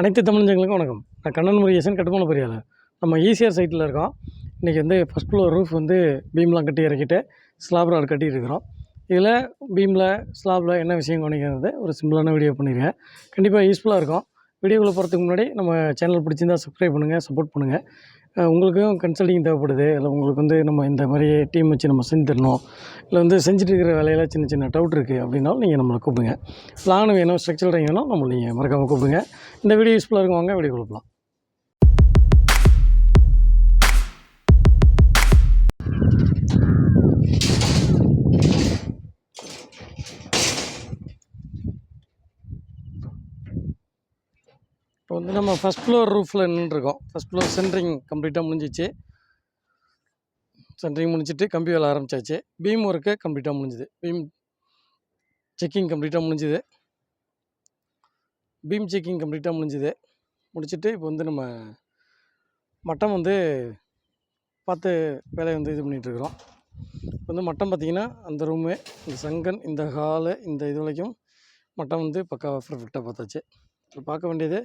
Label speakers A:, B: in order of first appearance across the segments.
A: அனைத்து தமிழஞ்சங்களுக்கும் வணக்கம். நான் கண்ணன் முருகேசன் கட்டுமான பொறியாளர். நம்ம ஈசிஆர் சைட்டில் இருக்கோம். இன்றைக்கி வந்து ஃபஸ்ட் ஃப்ளோர் ரூஃப் வந்து பீம்லாம் கட்டி இறக்கிட்டு ஸ்லாப் ராட் கட்டிட்டு இருக்கிறோம். இதில் பீமில் ஸ்லாப்பில் என்ன விஷயம் கவனிக்கிறது ஒரு சிம்பிளான வீடியோ பண்ணியிருக்கேன் கண்டிப்பாக யூஸ்ஃபுல்லாக இருக்கும். வீடியோக்குள்ளே போகிறதுக்கு முன்னாடி நம்ம சேனல் பிடிச்சிருந்தா சப்ஸ்கிரைப் பண்ணுங்கள் சப்போர்ட் பண்ணுங்கள் உங்களுக்கும் கன்சல்டிங் தேவைப்படுது. இல்லை உங்களுக்கு வந்து நம்ம இந்த மாதிரி டீம் வச்சு நம்ம செஞ்சு தரணும். இல்லை வந்து செஞ்சுட்டு இருக்கிற வேலையில் சின்ன சின்ன டவுட் இருக்குது அப்படின்னாலும் நீங்கள் நம்மளை கூப்பிடுங்க. பிளான் வேணும் ஸ்ட்ரக்சர் வேணும் நம்மளை நீங்கள் மறக்காமல் கூப்பிடுங்க. இந்த வீடியோ யூஸ்ஃபுல்லாக இருக்கும் வாங்க வீடியோ கொடுக்கலாம் இப்போ வந்து நம்ம ஃபஸ்ட் ஃப்ளோர் ரூஃபில் நின்றுருக்கோம் ஃபஸ்ட் ஃப்ளோர் சென்ட்ரிங் கம்ப்ளீட்டாக முடிஞ்சிச்சு. சென்ட்ரிங் முடிஞ்சிட்டு கம்பி வேலை ஆரம்பிச்சாச்சு. பீம் ஒர்க்கு கம்ப்ளீட்டாக முடிஞ்சுது. பீம் செக்கிங் கம்ப்ளீட்டாக முடிஞ்சுது. பீம் செக்கிங் கம்ப்ளீட்டாக முடிஞ்சுது. முடிச்சுட்டு இப்போ வந்து நம்ம மட்டம் வந்து பார்த்து வேலையை வந்து இது பண்ணிகிட்ருக்குறோம் இப்போ வந்து மட்டம் பார்த்திங்கன்னா அந்த ரூமு இந்த சங்கன் இந்த ஹாலு இந்த இது வரைக்கும் மட்டம் வந்து பக்காவாக பர்ஃபெக்டாக பார்த்தாச்சு. இப்போ பார்க்க வேண்டியது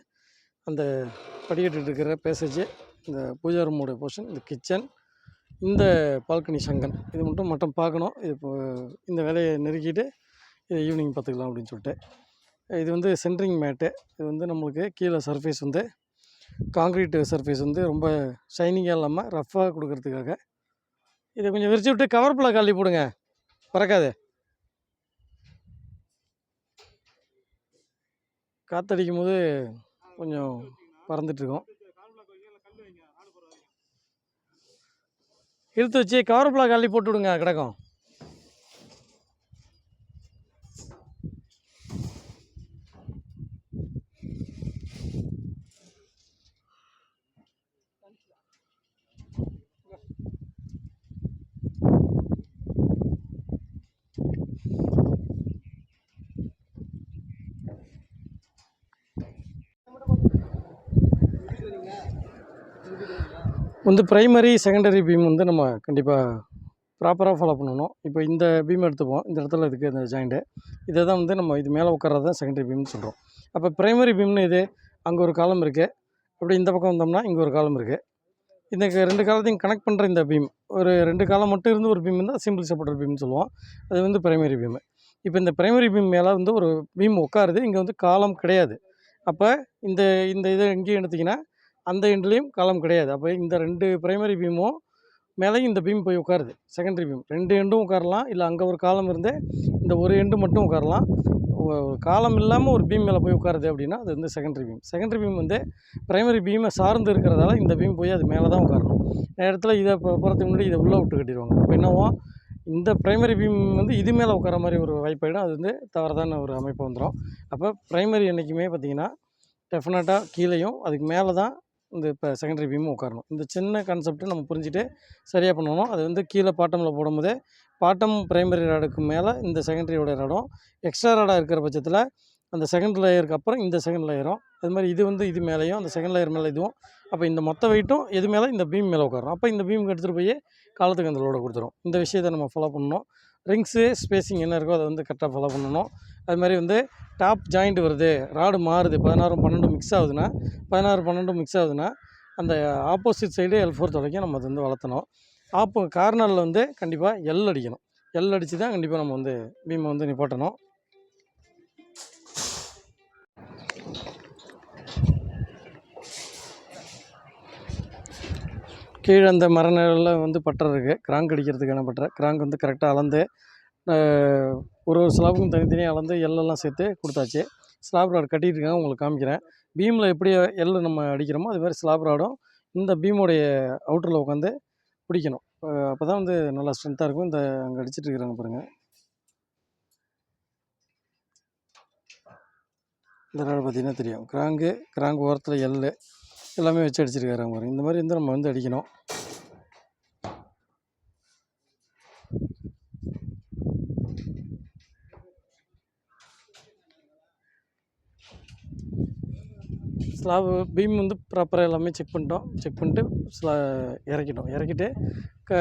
A: அந்த படிக்கட்டு இருக்கிற பேசேஜ் இந்த பூஜா ரூமோட போர்ஷன் இந்த கிச்சன் இந்த பால்கனி சங்கன் இது மட்டும் மட்டும் பார்க்கணும். இது இப்போ இந்த வேலையை நெருக்கிட்டு இது ஈவினிங் பார்த்துக்கலாம் அப்படின்னு சொல்லிட்டு. இது வந்து சென்ட்ரிங் மேட்டு இது வந்து நம்மளுக்கு கீழே சர்ஃபேஸ் வந்து காங்க்ரீட் சர்ஃபேஸ் வந்து ரொம்ப ஷைனிங்காக இல்லாமல் ரஃப்பாக கொடுக்கறதுக்காக. இதை கொஞ்சம் விரிச்சு விட்டு கவர் பிளாக் அள்ளி போடுங்க. பறக்காது. காற்றடிக்கும் போது கொஞ்சம் பறந்துட்டுருக்கோம் இழுத்து வச்சு கவர் பிளாக் அள்ளி போட்டு விடுங்க கிடக்கும். வந்து ப்ரைமரி செகண்டரி பீம் வந்து நம்ம கண்டிப்பாக ப்ராப்பராக ஃபாலோ பண்ணணும். இப்போ இந்த பீம் எடுத்துப்போம். இந்த இடத்துல இருக்குது இந்த ஜாயிண்ட்டு இதை தான் வந்து நம்ம இது மேலே உட்கார்றது தான் செகண்டரி பீம்னு சொல்கிறோம் அப்போ ப்ரைமரி பீம்னு இது அங்கே ஒரு காலம் இருக்குது அப்படி இந்த பக்கம் வந்தோம்னா இங்கே ஒரு காலம் இருக்குது இந்த க- ரெண்டு காலத்தையும் கனெக்ட் பண்ணுற இந்த பீம் ஒரு ரெண்டு காலம் மட்டும் இருந்து ஒரு பீம் இருந்தால் சிம்பிள் சப்போர்ட்டர் பீம்னு சொல்லுவோம். அது வந்து பிரைமரி பீம் இப்போ இந்த பிரைமரி பீம் மேலே வந்து ஒரு பீம் உட்காருது. இங்கே வந்து காலம் கிடையாது. அப்போ இந்த இந்த இதை எங்கேயும் எடுத்திங்கன்னா அந்த எண்ட்லேயும் காலம் கிடையாது. அப்போ இந்த ரெண்டு ப்ரைமரி பீமும் மேலேயும் இந்த பீம் போய் உட்காருது. செகண்டரி பீம் ரெண்டு எண்டும் உட்காரலாம். இல்லை அங்கே ஒரு காலம் இருந்தே இந்த ஒரு எண்டு மட்டும் உட்காரலாம். ஒரு காலம் இல்லாமல் ஒரு பீம் மேலே போய் உட்காருது அப்படின்னா அது வந்து செகண்டரி பீம் செகண்டரி பீம் வந்து ப்ரைமரி பீமை சார்ந்து இருக்கிறதால இந்த பீம் போய் அது மேலே தான் உட்காரணும். இடத்துல இதை இப்போ போகிறதுக்கு முன்னாடி இதை உள்ளே விட்டு கட்டிடுவாங்க. இப்போ என்னவோ இந்த ப்ரைமரி பீம் வந்து இது மேலே உட்கார மாதிரி ஒரு வாய்ப்பாயிடும் அது வந்து தவறுதான ஒரு அமைப்பு வந்துடும் அப்போ ப்ரைமரி என்றைக்குமே பார்த்தீங்கன்னா டெஃபினட்டாக கீழேயும் அதுக்கு மேலே தான் இந்த இப்போ செகண்டரி பீமும் உட்காரணும் இந்த சின்ன கான்செப்ட்டை நம்ம புரிஞ்சுட்டு சரியாக பண்ணணும். அது வந்து கீழே பாட்டமில் போடும்போதே பாட்டம் பிரைமரி ராடுக்கு மேலே இந்த செகண்டரியோட ராடும் எக்ஸ்ட்ரா ராடாக இருக்கிற பட்சத்தில் அந்த செகண்ட் லேயருக்கு அப்புறம் இந்த செகண்ட் லேயரும் அது மாதிரி இது வந்து இது மேலேயும் அந்த செகண்ட் லேயர் மேலே இதுவும் அப்போ இந்த மொத்த வெயிட்டும் எது மேலே? இந்த பீம் மேலே உட்காரும் அப்போ இந்த பீமுக்கு எடுத்துகிட்டு போய் காலத்துக்கு அந்த லோடை கொடுத்துரும். இந்த விஷயத்தை நம்ம ஃபாலோ பண்ணணும். ரிங்ஸு ஸ்பேசிங் என்ன இருக்கோ அதை வந்து கரெக்டாக ஃபாலோ பண்ணணும். அது மாதிரி வந்து டாப் ஜாயிண்ட் வருது. ராடு மாறுது. பதினாறும் பன்னெண்டும் மிக்ஸ் ஆகுதுன்னா பதினாறு பன்னெண்டும் மிக்ஸ் ஆகுதுன்னா அந்த ஆப்போசிட் சைடு எல் ஃபோர்த் வரைக்கும் நம்ம அதை வந்து வளர்த்தணும். ஆப்போ கார்னரில் வந்து கண்டிப்பாக எல் அடிக்கணும். எல் அடித்து தான் கண்டிப்பாக நம்ம வந்து பீமை வந்து நிப்பாட்டணும். கீழே அந்த மர வந்து பட்டறை இருக்குது கிராங்க் அடிக்கிறதுக்கான பட்டர். கிராங்க் வந்து கரெக்டாக அளந்து ஒரு ஒரு ஸ்லாபுக்கும் தனித்தனியாக அளந்து எல்லாம் சேர்த்து கொடுத்தாச்சு. ஸ்லாப் ராட் கட்டிகிட்டு இருக்காங்க உங்களுக்கு காமிக்கிறேன். பீமில் எப்படி எல் நம்ம அடிக்கிறோமோ அது மாதிரி ஸ்லாப் ராடும் இந்த பீமுடைய அவுட்டரில் உட்காந்து பிடிக்கணும். அப்போ தான் வந்து நல்லா ஸ்ட்ரென்த்தாக இருக்கும். இந்த அங்கே அடிச்சிட்டு இருக்கிறாங்க பாருங்கள் இந்த ராடு பார்த்தீங்கன்னா தெரியும். கிராங்கு கிராங்கு ஓரத்தில் எல் எல்லாமே வச்சு அடிச்சிருக்காரு பாருங்க. இந்த மாதிரி வந்து நம்ம வந்து அடிக்கணும். ஸ்லாப் பீம் வந்து ப்ராப்பராக எல்லாமே செக் பண்ணிட்டோம். செக் பண்ணிட்டு ஸ்லா இறக்கிட்டோம். இறக்கிட்டு க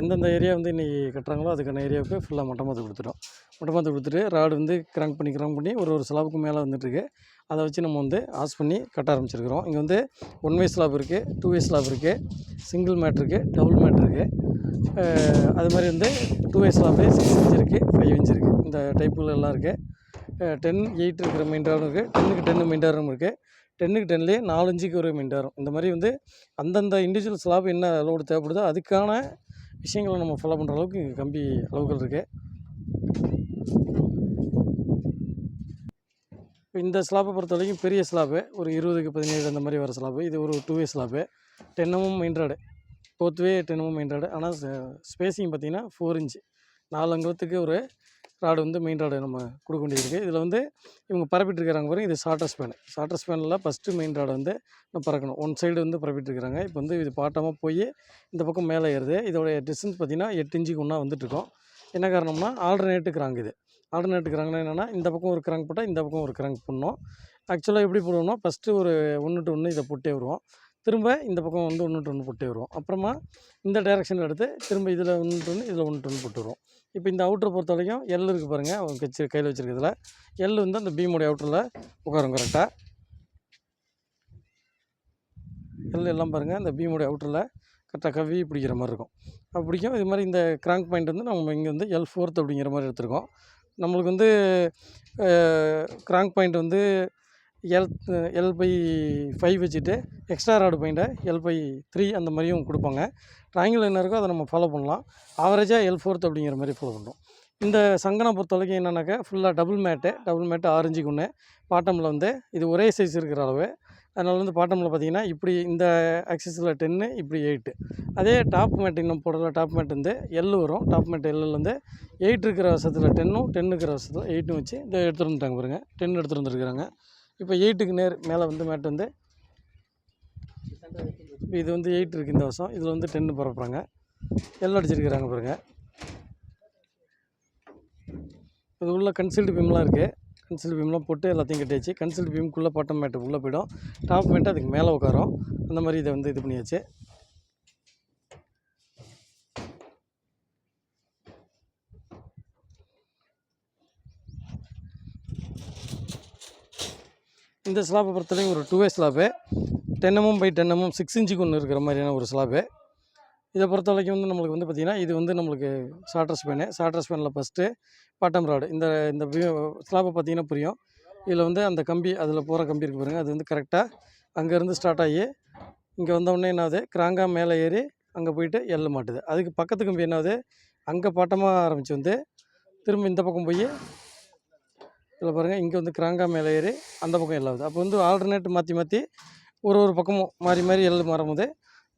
A: எந்தெந்த ஏரியா வந்து இன்றைக்கி கட்டுறாங்களோ அதுக்கான ஏரியாவுக்கு ஃபுல்லாக மொட்டை மாற்று கொடுத்துட்டோம். மொட்டை மாற்று கொடுத்துட்டு ராடு வந்து கிராங்க் பண்ணி கிராங்க் பண்ணி ஒரு ஒரு ஸ்லாபுக்கு மேலே வந்துட்டுருக்கு. அதை வச்சு நம்ம வந்து ஆஸ் பண்ணி கட்ட ஆரம்பிச்சிருக்கிறோம். இங்கே வந்து ஒன் வே ஸ்லாப் இருக்குது டூ வே ஸ்லாப் இருக்குது சிங்கிள் மேட் இருக்குது டபுள் மேட் இருக்குது அது மாதிரி வந்து two way slab six inch இருக்குது ஃபைவ் இன்ச் இருக்குது இந்த டைப்புகள் எல்லாம் இருக்குது டென் எயிட் இருக்கிற மெயின்டாரும் இருக்குது டென்னுக்கு டென்னு மெயின்டாரும் இருக்குது டென்னுக்கு டென்லேயே நாலு ஒரு ஒரு வரும் இந்த மாதிரி வந்து அந்தந்த இண்டிவிஜுவல் ஸ்லாப் என்ன அளவோடு தேவைப்படுதோ அதுக்கான விஷயங்களை நம்ம ஃபாலோ பண்ணுற அளவுக்கு இங்கே கம்பி அளவுகள் இருக்குது இந்த ஸ்லாப்பை பொறுத்த வரைக்கும் பெரிய ஸ்லாப்பு ஒரு இருபதுக்கு பதினேழு அந்த மாதிரி வர ஸ்லாப்பு இது ஒரு டூ வே ஸ்லாப்பு டென்னமும் மெயின்ராடு போத் வே டென்னமும் மெயின்ராடு ஆனால் ஸ்பேசிங் பார்த்தீங்கன்னா ஃபோர் இன்ச்சு நாலு அங்குலத்துக்கு ஒரு ராடு வந்து மெயின் ராடு நம்ம கொடுக்க வேண்டியது இதில் வந்து இவங்க பரப்பிட்டு இருக்கிறாங்க பாருங்க இது ஷார்ட்டர் ஸ்பேனு ஷார்ட்டர் ஸ்பேனில் ஃபஸ்ட்டு மெயின் ராடை வந்து நம்ம பறக்கணும். ஒன் சைடு வந்து பரப்பிட்டுருக்கிறாங்க. இப்போ வந்து இது பாட்டமாக போய் இந்த பக்கம் மேலே ஏறுது. இதோடைய டிஸ்டன்ஸ் பார்த்தீங்கன்னா எட்டு இன்ச்சுக்கு ஒன்றா வந்துட்டுருக்கோம். என்ன காரணம்னா ஆல்டர்னேட்டு கிராங்க் இது. ஆல்டர்னேட் கிராங்க்னா என்னென்னா இந்த பக்கம் ஒரு கிராங்க் போட்டால் இந்த பக்கம் ஒரு கிராங்க் பண்ணோம் ஆக்சுவலாக எப்படி போடுவோம்னா ஃபஸ்ட்டு ஒரு ஒன்று டு ஒன்று இதை போட்டே வருவோம். திரும்ப இந்த பக்கம் வந்து ஒன்று டு ஒன்று போட்டே வருவோம். அப்புறமா இந்த டைரெக்ஷன் எடுத்து திரும்ப இதில் ஒன்று டு ஒன்று இதில் ஒன்று டு ஒன்று போட்டு வருவோம். இப்போ இந்த அவுட்டரை பொறுத்த வரைக்கும் எல் இருக்குது பாருங்கள் அவங்க வச்சு கையில் வச்சுருக்கிறதுல. எல் வந்து அந்த பீமுடைய அவுட்டரில் உட்காரும் கரெக்டாக எல் எல்லாம் பாருங்கள் இந்த பீமுடைய அவுட்டரில் கரெக்டாக கவி பிடிக்கிற மாதிரி இருக்கும். அப்படி பிடிக்கும். இது மாதிரி இந்த கிராங்க் பாயிண்ட் வந்து நம்ம இங்கே வந்து எல் ஃபோர்த் அப்படிங்கிற மாதிரி எடுத்திருக்கோம். நம்மளுக்கு வந்து கிராங்க் பாயிண்ட் வந்து எல் எல் பை ஃபைவ் வச்சுட்டு எக்ஸ்ட்ரா ராடு பாயிண்ட்டை எல் பை த்ரீ அந்த மாதிரியும் கொடுப்பாங்க. ட்ராயிங்கில் என்ன இருக்கோ அதை நம்ம ஃபாலோ பண்ணலாம். ஆவரேஜாக எல் ஃபோர்த் அப்படிங்கிற மாதிரி ஃபாலோ பண்ணுறோம் இந்த சங்கனை பொறுத்த வரைக்கும் என்னென்னாக்கா ஃபுல்லாக டபுள் மேட்டு டபுள் மேட்டு ஆரஞ்சுக்கு ஒன்று பாட்டமில் வந்து இது ஒரே சைஸ் இருக்கிற அளவு. அதனால் வந்து பாட்டமில் பார்த்தீங்கன்னா இப்படி இந்த ஆக்சஸில் டென்னு இப்படி எயிட்டு அதே டாப் மேட் இன்னும் போடுற டாப் மேட் வந்து எல் வரும். டாப் மேட் எல்லில் எயிட் இருக்கிற வருஷத்தில் டென்னும் டென் இருக்கிற வருஷத்தில் எயிட்டும் வச்சு இதை எடுத்துகிட்டு வந்துட்டாங்க பாருங்கள் டென் எடுத்துகிட்டு வந்துருக்குறாங்க. இப்போ எயிட்டுக்கு நேர் மேலே வந்து மேட் வந்து இப்போ இது வந்து எயிட் இருக்குது இந்த வருஷம். இதில் வந்து டென்னு பரப்புகிறாங்க எல் அடிச்சிருக்கிறாங்க பாருங்கள் இது உள்ள கன்சல்ட் பீம்லாம் இருக்குது கன்சல்ட் பீம்லாம் போட்டு எல்லாத்தையும் கட்டியாச்சு. கன்சல்ட் பீமுக்குள்ளே பாட்டம் மேட்டு உள்ளே போயிடும். டாப் மேட்டு அதுக்கு மேலே உட்காரும். அந்த மாதிரி இதை வந்து இது பண்ணியாச்சு. இந்த ஸ்லாப்பை பொறுத்தவரைக்கும் ஒரு டூவே ஸ்லாப்பு டென்னமும் பை டென்னமும் சிக்ஸ் இன்ச்சுக்கு ஒன்று இருக்கிற மாதிரியான ஒரு ஸ்லாப்பு இதை பொறுத்த வரைக்கும் வந்து நம்மளுக்கு வந்து பார்த்திங்கன்னா இது வந்து நம்மளுக்கு ஷார்ட்டர் ஸ்பேனு ஷார்ட்டர் பேனில் ஃபஸ்ட்டு பாட்டம் ராடு இந்த இந்த ஸ்லாப்பை பார்த்திங்கன்னா புரியும். இதில் வந்து அந்த கம்பி அதில் போகிற கம்பி இருக்கு பாருங்கள் அது வந்து கரெக்டாக அங்கேருந்து ஸ்டார்ட் ஆகி இங்கே வந்தோடனே என்னாவது கிராங்காக மேலே ஏறி அங்கே போயிட்டு எல்ல மாட்டுது. அதுக்கு பக்கத்து கம்பி என்னாவது அங்கே பாட்டமாக ஆரம்பித்து வந்து திரும்ப இந்த பக்கம் போய் இதில் பாருங்கள் இங்கே வந்து கிராங்கா மேலே ஏறி அந்த பக்கம் எல்லாம் ஆகுது அப்போ வந்து ஆல்டர்னேட் மாற்றி மாற்றி ஒரு ஒரு பக்கமும் மாறி மாறி எல் மாறும்போது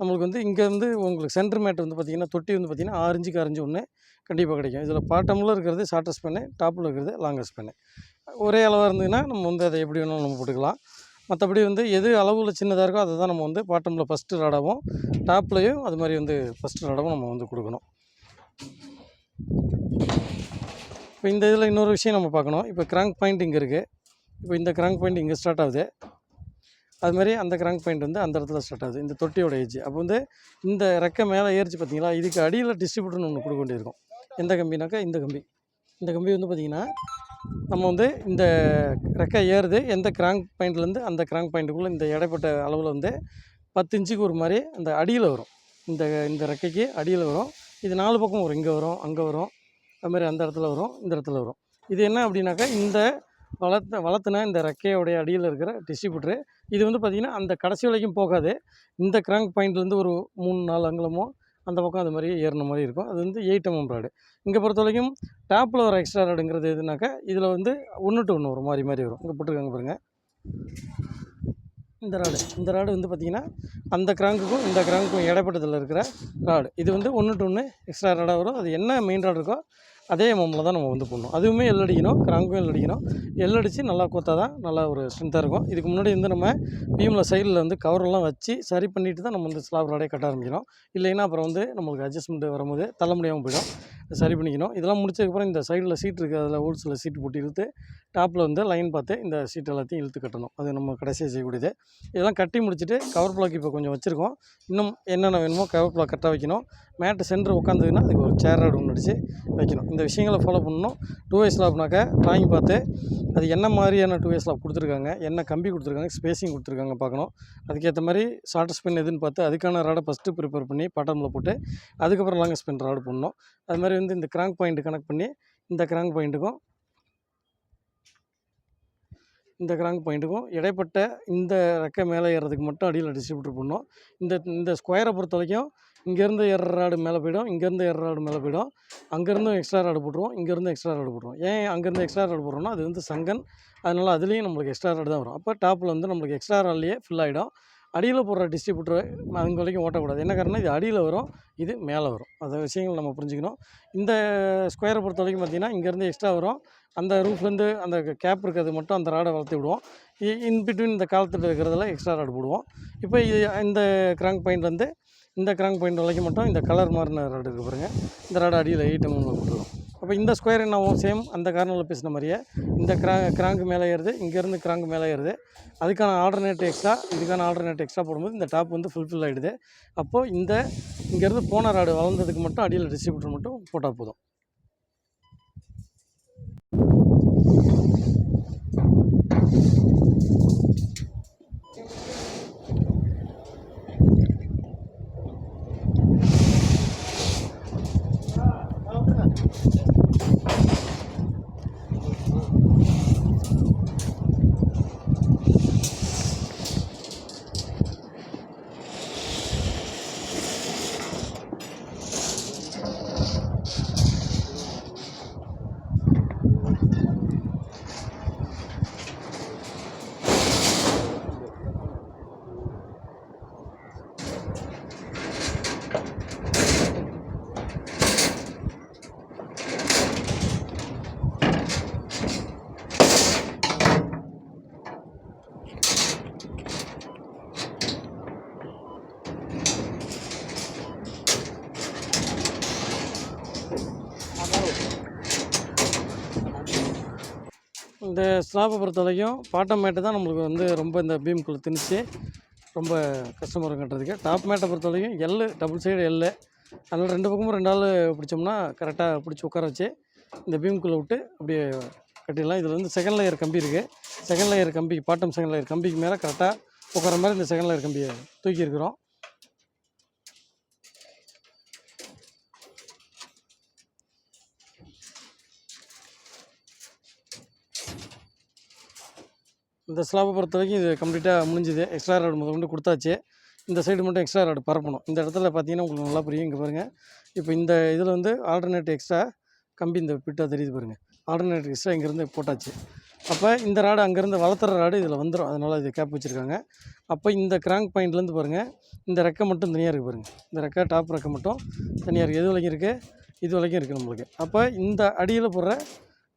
A: நம்மளுக்கு வந்து இங்கே வந்து உங்களுக்கு சென்டர் மேட் வந்து பார்த்திங்கன்னா தொட்டி வந்து பார்த்திங்கன்னா ஆரஞ்சுக்கு அரைஞ்சு ஒன்று கண்டிப்பாக கிடைக்கும். இதில் பாட்டமில் இருக்கிறது ஷார்ட்டஸ்ட் பேனு டாப்பில் இருக்கிறது லாங்கஸ்ட் பேனு ஒரே அளவாக இருந்ததுன்னா நம்ம வந்து அதை எப்படி வேணாலும் நம்ம போட்டுக்கலாம். மற்றபடி வந்து எது அளவில் சின்னதாக இருக்கோ அதை தான் நம்ம வந்து பாட்டமில் ஃபஸ்ட்டு ராடாகவும் டாப்லேயும் அது மாதிரி வந்து ஃபஸ்ட்டு ராடாகவும் நம்ம வந்து கொடுக்கணும். இப்போ இந்த இதில் இன்னொரு விஷயம் நம்ம பார்க்கணும். இப்போ கிராங்க் பாயிண்ட் இங்கே இருக்குது இப்போ இந்த கிராங்க் பாயிண்ட் இங்கே ஸ்டார்ட் ஆகுது. அது மாதிரி அந்த கிராங்க் பாயிண்ட் வந்து அந்த இடத்துல ஸ்டார்ட் ஆகுது. இந்த தொட்டியோட ஏஜ் அப்போ வந்து இந்த ரெக்கை மேலே ஏறிச்சு பார்த்தீங்களா? இதுக்கு அடியில் டிஸ்ட்ரிபியூட்டர்னு ஒன்று கொடுக்க வேண்டியிருக்கும். எந்த கம்பினாக்கா இந்த கம்பி. இந்த கம்பி வந்து பார்த்திங்கன்னா நம்ம வந்து இந்த ரெக்கை ஏறுது. எந்த கிராங்க் பாயிண்ட்லேருந்து அந்த கிராங்க் பாயிண்ட்டுக்குள்ளே இந்த இடைப்பட்ட அளவில் வந்து பத்து இன்ச்சுக்கு ஒரு மாதிரி அந்த அடியில் வரும். இந்த இந்த ரெக்கைக்கு அடியில் வரும். இது நாலு பக்கம் வரும். இங்கே வரும் அங்கே வரும். அது மாதிரி அந்த இடத்துல வரும் இந்த இடத்துல வரும். இது என்ன அப்படின்னாக்கா இந்த வளர்த்த வளர்த்துன இந்த ரெக்கையோடைய அடியில் இருக்கிற டிஸ்ட்ரிபியூட்ரு இது வந்து பார்த்திங்கன்னா அந்த கடைசி வரைக்கும் போகாது. இந்த கிராங்க் பாயிண்ட்லேருந்து ஒரு மூணு நாலு அங்குலமோ அந்த பக்கம் அது மாதிரி ஏறின மாதிரி இருக்கும். அது வந்து எயிட் எம்எம் ராடு இங்கே பொறுத்த வரைக்கும் டாப்பில் வர எக்ஸ்ட்ரா ராடுங்கிறது எதுனாக்கா இதில் வந்து ஒன்று டு ஒன்று வரும் மாதிரி மாதிரி வரும். இங்கே போட்டிருக்காங்க பாருங்கள் இந்த ராடு. இந்த ராடு வந்து பார்த்திங்கன்னா அந்த கிராங்குக்கும் இந்த கிராங்குக்கும் இடைப்பட்டதில் இருக்கிற ராடு. இது வந்து ஒன்று டு ஒன்று எக்ஸ்ட்ரா ராடாக வரும். அது என்ன மெயின் ராடு இருக்கோ அதே எம்எம்மில் தான் நம்ம வந்து போடணும். அதுவுமே எல் அடிக்கணும் கிராங்கும் எல் அடிக்கணும். எல் அடித்து நல்லா கொத்தா தான் நல்லா ஒரு ஸ்ட்ரென்த்தாக இருக்கும். இதுக்கு முன்னாடி வந்து நம்ம பீமில் சைடில் வந்து கவரெல்லாம் வச்சு சரி பண்ணிட்டு தான் நம்ம வந்து ஸ்லாப் ராடே கட்ட ஆரம்பிக்கணும். இல்லைன்னா அப்புறம் வந்து நம்மளுக்கு அட்ஜஸ்ட்மெண்ட் வரும்போது தள்ள முடியாமல் போயிடும். சரி பண்ணிக்கணும். இதெல்லாம் முடிச்சதுக்கப்புறம் இந்த சைடில் சீட் இருக்குது அதில் ஹோல்ஸில் சீட்டு போட்டு இழுத்து டாப்பில் வந்து லைன் பார்த்து இந்த சீட் எல்லாத்தையும் இழுத்து கட்டணும். அது நம்ம கடைசியாக செய்யக்கூடியது. இதெல்லாம் கட்டி முடிச்சுட்டு கவர் பிளாக் இப்போ கொஞ்சம் வச்சுருக்கோம். இன்னும் என்னென்ன வேணுமோ கவர் பிளாக் கட்ட வைக்கணும். மேட்டு சென்டர் உட்காந்துக்குன்னா அதுக்கு ஒரு சேர் ராடு ஒன்று அடித்து வைக்கணும். இந்த விஷயங்களை ஃபாலோ பண்ணணும். டூ வே ஸ்லாப்னாக்கா ட்ராயிங் பார்த்து அது என்ன மாதிரியான டூ வே ஸ்லாப் கொடுத்துருக்காங்க என்ன கம்பி கொடுத்துருக்காங்க ஸ்பேசிங் கொடுத்துருக்காங்க பார்க்கணும். அதுக்கேற்ற மாதிரி ஷார்ட் ஸ்பின் எதுன்னு பார்த்து அதுக்கான ராடை ஃபஸ்ட்டு ப்ரிப்பேர் பண்ணி பட்டனில் போட்டு அதுக்கப்புறம் லாங் ஸ்பின் ராடு பண்ணணும் அது மாதிரி வந்து இந்த கிராங்க் பாயிண்ட் கனெக்ட் பண்ணி இந்த கிராங்க் பாயிண்ட்டுக்கும் இந்த கிராங்க் பாயிண்ட்டுக்கும் இடைப்பட்ட இந்த ரெக்கை மேலே ஏறுறதுக்கு மட்டும் அடியில் டிஸ்ட்ரிபியூட்டர் பண்ணோம். இந்த இந்த ஸ்கொயரை பொறுத்த வரைக்கும் இங்கேருந்து ஏற ராடு மேலே போயிடும் இங்கேருந்து ஏற ராடு மேலே போயிடும். அங்கேருந்தும் எக்ஸ்ட்ரா ராடு போட்டுருவோம் இங்கேருந்து எக்ஸ்ட்ரா ராடு போட்டுருவோம். ஏன் அங்கேருந்து எக்ஸ்ட்ரா ராடு போடுறோம்னா அது வந்து சங்கன். அதனால் அதுலேயும் நம்மளுக்கு எக்ஸ்ட்ரா ராடு தான் வரும். அப்போ டாப்பில் வந்து நம்மளுக்கு எக்ஸ்ட்ரா ராட்லேயே ஃபில் ஆகிடும் அடியில் போடுற டிஸ்ட்ரிபியூட்டர் அங்கே வரைக்கும் ஓட்டக்கூடாது. என்ன காரணம் இது அடியில் வரும் இது மேலே வரும். அந்த விஷயங்கள் நம்ம புரிஞ்சுக்கணும். இந்த ஸ்கொயரை பொறுத்த வரைக்கும் பார்த்திங்கன்னா இங்கேருந்து எக்ஸ்ட்ரா வரும். அந்த ரூஃப்லேருந்து அந்த கேப் இருக்கிறது மட்டும் அந்த ராடை வளர்த்து விடுவோம். இன் பிட்வீன் இந்த காலத்தில் இருக்கிறதுல எக்ஸ்ட்ரா ராடு போடுவோம். இப்போ இது இந்த கிராங்க் பாயிண்ட் வந்து இந்த கிராங்க் பாயிண்ட் வரைக்கும் மட்டும் இந்த கலர் மாறின ராடு இருக்கு பாருங்கள் இந்த ராடு அடியில் எயிட் எம்எம்ல mm போட்டுருவோம். அப்போ இந்த ஸ்கொயர் என்னவும் சேம் அந்த கார்னரில் பேசின மாதிரியே இந்த கிரா கிராங்கு மேலே ஏறுது இங்கேருந்து கிராங்கு மேலே ஏறுது. அதுக்கான ஆல்டர்னேட் எக்ஸ்ட்ரா இதுக்கான ஆல்டர்னேட் எக்ஸ்ட்ரா போடும்போது இந்த டாப் வந்து ஃபுல்ஃபில் ஆகிடுது அப்போது இந்த இங்கேருந்து போன ராடு வளர்ந்ததுக்கு மட்டும் அடியில் டிஸ்ட்ரிபியூட்டர் மட்டும் போட்டால் போதும். இந்த ஸ்லாப்பை பொறுத்த வரைக்கும் பாட்டம் மேட்டு தான் நம்மளுக்கு வந்து ரொம்ப இந்த பீம்குள்ளே திணிச்சு ரொம்ப கஷ்டமாக இருக்கும் கட்டுறதுக்கு டாப் மேட்டை பொறுத்த வரைக்கும் எல்லு டபுள் சைடு எல்லு அதனால் ரெண்டு பக்கமும் ரெண்டு ஆள் பிடிச்சோம்னா கரெக்டாக பிடிச்சி உட்கார வச்சு இந்த பீம்குள்ளே விட்டு அப்படியே கட்டிடலாம். இதில் வந்து செகண்ட் லேயர் கம்பி இருக்குது செகண்ட் லேயர் கம்பி பாட்டம் செகண்ட் லேயர் கம்பிக்கு மேலே கரெக்டாக உட்கார மாதிரி இந்த செகண்ட் லேயர் கம்பியை தூக்கியிருக்கிறோம். இந்த ஸ்லாப்பை பொறுத்த வரைக்கும் இது கம்ப்ளீட்டாக முடிஞ்சுது. எக்ஸ்ட்ரா ராடு முதல் கொண்டு கொடுத்தாச்சு. இந்த சைடு மட்டும் எக்ஸ்ட்ரா ராடு பரப்பணும். இந்த இடத்துல பார்த்தீங்கன்னா உங்களுக்கு நல்லா புரியும். இங்கே பாருங்கள் இப்போ இந்த இதில் வந்து ஆல்டர்னேட் எக்ஸ்ட்ரா கம்பி இந்த பிட்டாக தெரியுது பாருங்கள் ஆல்டர்னேட் எக்ஸ்ட்ரா இங்கேருந்து போட்டாச்சு. அப்போ இந்த ராடு அங்கேருந்து வளர்த்துற ராடு இதில் வந்துடும் அதனால் இது கேப் வச்சுருக்காங்க. அப்போ இந்த கிராங்க் பாயிண்ட்லேருந்து பாருங்கள் இந்த ரெக்கை மட்டும் தனியாக இருக்குது பாருங்கள் இந்த ரெக்கை டாப் ரெக்கை மட்டும் தனியாக இருக்குது எது வரைக்கும் இருக்குது இது வரைக்கும் இருக்குது நம்மளுக்கு. அப்போ இந்த அடியில் போடுற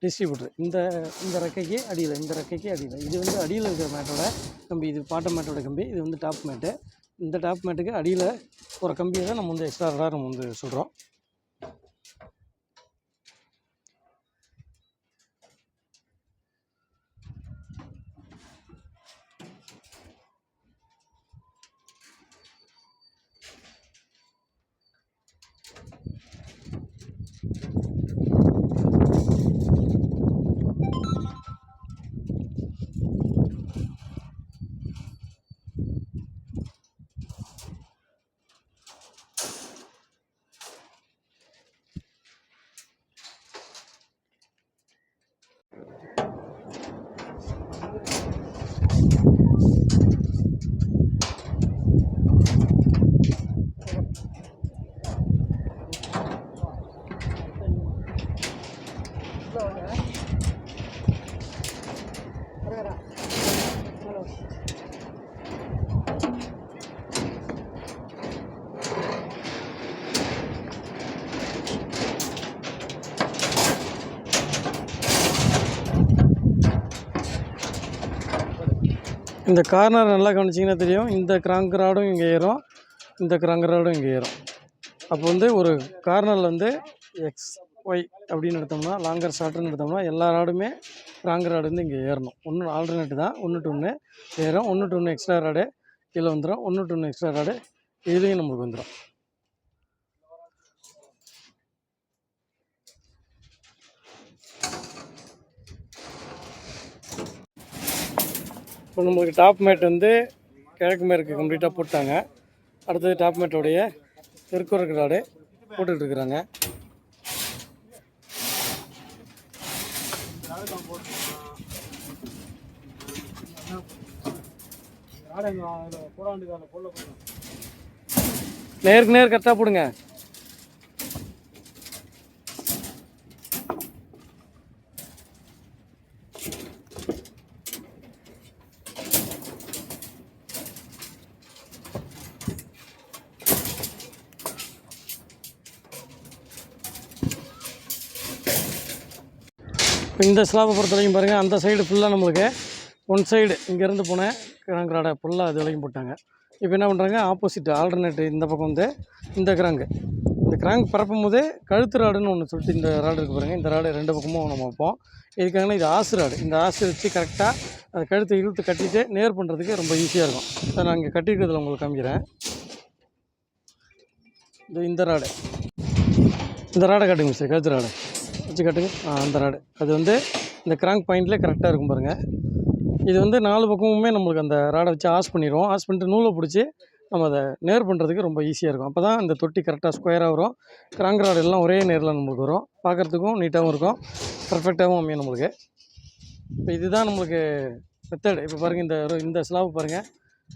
A: டிஸ்ட்ரிபியூட்டர் இந்த இந்த ரெக்கைக்கு அடியில் இந்த ரெக்கைக்கு அடியில். இது வந்து அடியில் இருக்கிற மேட்டோட கம்பி. இது பாட்டம் மேட்டோட கம்பி. இது வந்து டாப் மேட்டு. இந்த டாப் மேட்டுக்கு அடியில் ஒரு கம்பியை தான் நம்ம வந்து எக்ஸ்ட்ரா நம்ம வந்து சொல்கிறோம் இந்த கார்னர் நல்லா கவனிச்சிங்கன்னா தெரியும் இந்த கிராங்க் ராடும் இங்கே ஏறும் இந்த கிராங்க் ராடும் இங்கே ஏறும் அப்போ வந்து ஒரு கார்னரில் வந்து எக்ஸ் ஒய் அப்படின்னு எடுத்தோம்னா லாங்கர் ஷார்ட்டுன்னு எடுத்தோம்னா எல்லா ராடுமே ராங்கர் ராடு வந்து இங்கே ஏறணும் ஒன்று ஆல்டர்னேட் தான் ஒன்று டு ஒன்று ஏறும் ஒன்று டு ஒன்று எக்ஸ்ட்ரா ராடு இதில் வந்துடும் ஒன்று டு ஒன்று எக்ஸ்ட்ரா ராடு இதுலேயும் நம்மளுக்கு வந்துடும் இப்போ நம்மளுக்கு டாப் மேட் வந்து கிழக்கு மேற்கு கம்ப்ளீட்டாக போட்டாங்க. அடுத்தது டாப் மேட்டோடைய தெற்குறக்கு ராடு போட்டுக்கிட்டு இருக்கிறாங்க. நேருக்கு நேர் கரெக்டாக போடுங்க. இப்போ இந்த ஸ்லாபை பொறுத்த வரைக்கும் பாருங்கள் அந்த சைடு ஃபுல்லாக நம்மளுக்கு ஒன் சைடு இங்கேருந்து போனேன் கிராங்க் ராடை ஃபுல்லாக அது வரைக்கும் போட்டாங்க. இப்போ என்ன பண்ணுறாங்க ஆப்போசிட் ஆல்டர்னேட் இந்த பக்கம் வந்து இந்த கிராங்கு. இந்த கிராங்க் பரப்பும் போதே கழுத்து ராடுன்னு ஒன்று சொல்லிட்டு இந்த ராடு இருக்கு பாருங்கள் இந்த ராடு ரெண்டு பக்கமும் நம்ம வைப்போம். இதுக்காகனா இது ஆசு ராடு. இந்த ஆசு வச்சு கரெக்டாக அந்த கழுத்தை இழுத்து கட்டிட்டு நேர் பண்ணுறதுக்கு ரொம்ப ஈஸியாக இருக்கும். அதை நான் இங்கே கட்டியிருக்கிறதுல உங்களுக்கு காமிக்கிறேன். இது இந்த ராடு. இந்த ராடை காட்டுங்க சார் கழுத்து ராடை. வச்சு கட்டுங்க அந்த ராடு. அது வந்து இந்த கிராங்க் பாயிண்ட்லேயே கரெக்டாக இருக்கும் பாருங்கள் இது வந்து நாலு பக்கமுமே நம்மளுக்கு அந்த ராடை வச்சு ஆஸ் பண்ணிடுவோம் ஆஸ் பண்ணிட்டு நூலை பிடிச்சி நம்ம அதை நேர் பண்ணுறதுக்கு ரொம்ப ஈஸியாக இருக்கும். அப்போ தான் இந்த தொட்டி கரெக்டாக ஸ்கொயராக வரும். கிராங்க் ராடு எல்லாம் ஒரே நேரில் நம்மளுக்கு வரும். பார்க்குறதுக்கும் நீட்டாகவும் இருக்கும். பர்ஃபெக்டாகவும் அமையும் நம்மளுக்கு. இப்போ இதுதான் நம்மளுக்கு மெத்தட் இப்போ பாருங்கள் இந்த ரோ- இந்த ஸ்லாப் பாருங்கள்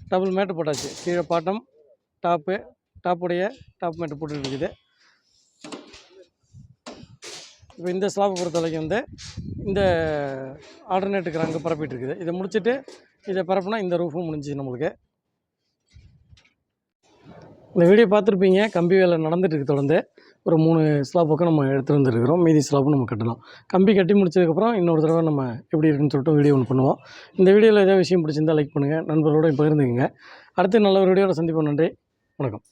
A: டபுள் மேட்டு போட்டாச்சு. கீழே பாட்டம் டாப்பு டாப்புடைய டாப் மேட்டு போட்டுட்டு இருக்குது. இப்போ இந்த ஸ்லாப்பை பொறுத்த வரைக்கும் வந்து இந்த ஆல்டர்னேட்டுக்கு அங்கே பரப்பிட்டு இருக்குது இதை முடிச்சுட்டு இதை பரப்புனா இந்த ரூஃபும் முடிஞ்சுச்சு நம்மளுக்கு. இந்த வீடியோ பார்த்துருப்பீங்க. கம்பி வேலை நடந்துட்டுருக்கு தொடர்ந்து. ஒரு மூணு ஸ்லாப் பக்கம் நம்ம எடுத்துகிட்டு வந்துருக்கிறோம். மீதி ஸ்லாப்பும் நம்ம கட்டலாம். கம்பி கட்டி முடிச்சதுக்கப்புறம் இன்னொரு தடவை நம்ம எப்படி இருக்குன்னு சொல்லிட்டு வீடியோ ஒன்று பண்ணுவோம். இந்த வீடியோவில் ஏதாவது விஷயம் பிடிச்சிருந்தா லைக் பண்ணுங்கள் நண்பர்களோட பகிர்ந்துக்குங்க. அடுத்து நல்ல ஒரு வீடியோவில் சந்திப்போம். நன்றி. வணக்கம்.